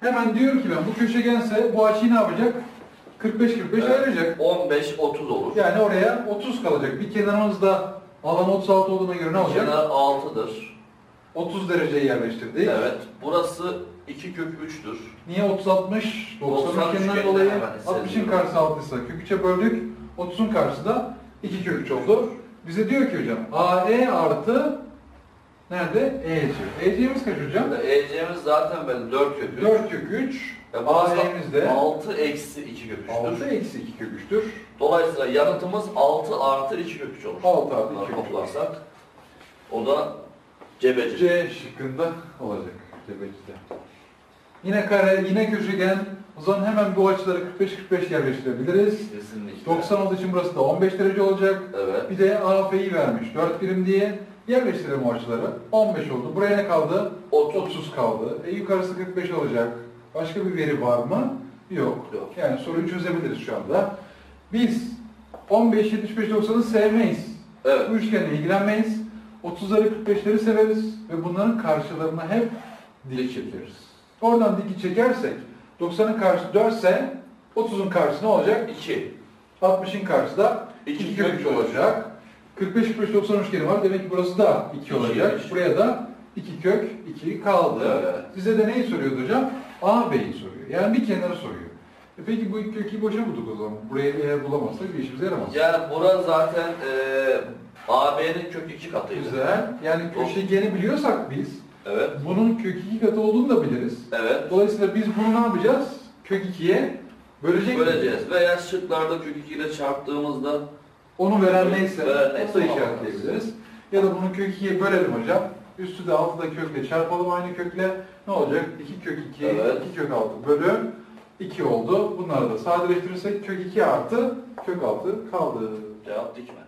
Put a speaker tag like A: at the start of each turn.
A: Hemen diyorum ki ben bu köşegense bu açıyı ne yapacak? 45-45
B: Evet.
A: ayıracak.
B: 15-30 olur.
A: Yani oraya 30 kalacak. Bir kenarımızda alan 36 olduğuna göre ne olacak?
B: Kenar 6'dır.
A: 30 dereceye yerleştirdik.
B: Evet. Burası 2 kök 3'tür.
A: Niye 30 60? 90
B: 90
A: kenarından
B: üçgenine
A: dolayı
B: hemen
A: 60'ın
B: hissediyorum.
A: karşısı 6 ise kök 3'e böldük. 30'un karşısı da 2 kök 3 oldu. Bize diyor ki hocam AE artı nerede? EC. EC'miz kaç hocam?
B: EC'miz zaten böyle 4 kök 3.
A: 4 kök 3.
B: Ve burası
A: AE'miz de
B: 6 eksi 2 kök 3'tür.
A: 6 eksi 2 kök 3'tür.
B: Dolayısıyla yanıtımız 6 artı 2 kök 3 olur.
A: 6 artı
B: Bunları
A: 2 kök 3.
B: toplarsak o da cebeci.
A: C şıkkında olacak. Cebeci'de. Yine kare, yine köşegen. O zaman hemen bu açıları 45-45 yerleştirebiliriz.
B: Kesinlikle.
A: 90 olduğu için burası da 15 derece olacak.
B: Evet.
A: Bir de AF'yi vermiş 4 birim diye. Yerleştirelim o açıları. 15 oldu. Buraya ne kaldı?
B: 30.
A: 30 kaldı. E yukarısı 45 olacak. Başka bir veri var mı? Yok.
B: Yok.
A: Yani soruyu çözebiliriz şu anda. Biz 15, 75, 90'ı sevmeyiz.
B: Evet.
A: Bu üçgenle ilgilenmeyiz. 30'ları 45'leri severiz ve bunların karşılarına hep dik çekeriz. Oradan diki çekersek 90'ın karşısı 4 ise 30'un karşısı ne olacak?
B: 2.
A: 60'ın karşısı da 2
B: İki
A: kök
B: kök
A: 3
B: üç.
A: olacak. 45 45 90 üçgeni var. Demek ki burası da 2
B: İki
A: olacak. Buraya da 2 kök 2 kaldı.
B: Evet.
A: Size de neyi soruyordu hocam? A, B'yi soruyor. Yani bir kenarı soruyor. E peki bu iki kökü boşa bulduk o zaman. Burayı eğer bulamazsak bir işimize yaramaz.
B: Yani bura zaten e, AB'nin kök 2 katıydı.
A: Güzel. Yani köşegeni biliyorsak biz
B: Evet.
A: bunun kök 2 katı olduğunu da biliriz.
B: Evet.
A: Dolayısıyla biz bunu ne yapacağız? Kök 2'ye bölecek miyiz?
B: Böleceğiz. Veya şıklarda kök 2 ile çarptığımızda
A: Onu veren neyse onu da işaretleyebiliriz. Ya da bunu kök 2'ye bölelim hocam. Üstü de altı da kökle çarpalım aynı kökle. Ne olacak? 2 kök 2,
B: Evet.
A: 2 kök 6 bölü 2 oldu. Bunları da sadeleştirirsek kök 2 artı kök 6 kaldı.
B: cevap dikme.